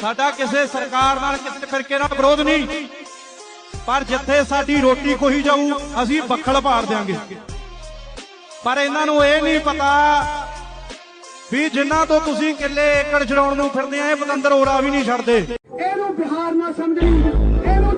ਸਾਡਾ ਕਿਸੇ ਸਰਕਾਰ ਨਾਲ ਕਿਸੇ ਫਿਰਕੇ ਨਾਲ ਵਿਰੋਧ ਨਹੀਂ। ਪਰ ਜਿੱਥੇ ਸਾਡੀ ਰੋਟੀ ਕੋਈ ਜਾਊ, ਅਸੀਂ ਬੱਖਲ ਪਾੜ ਦਿਆਂਗੇ। ਪਰ ਇਹਨਾਂ ਨੂੰ ਇਹ ਨਹੀਂ ਪਤਾ ਵੀ ਜਿਨ੍ਹਾਂ ਤੋਂ ਤੁਸੀਂ ਕਿੱਲੇ ਏਕੜ ਛਡਾਉਣ ਨੂੰ ਫਿਰਦੇ ਆ, ਇਹ ਪਤੰਦਰ ਹੋਰਾ ਵੀ ਨਹੀਂ ਛੱਡਦੇ। ਇਹਨੂੰ ਬਿਹਾਰ ਨਾ ਸਮਝਣੀ, ਇਹਨੂੰ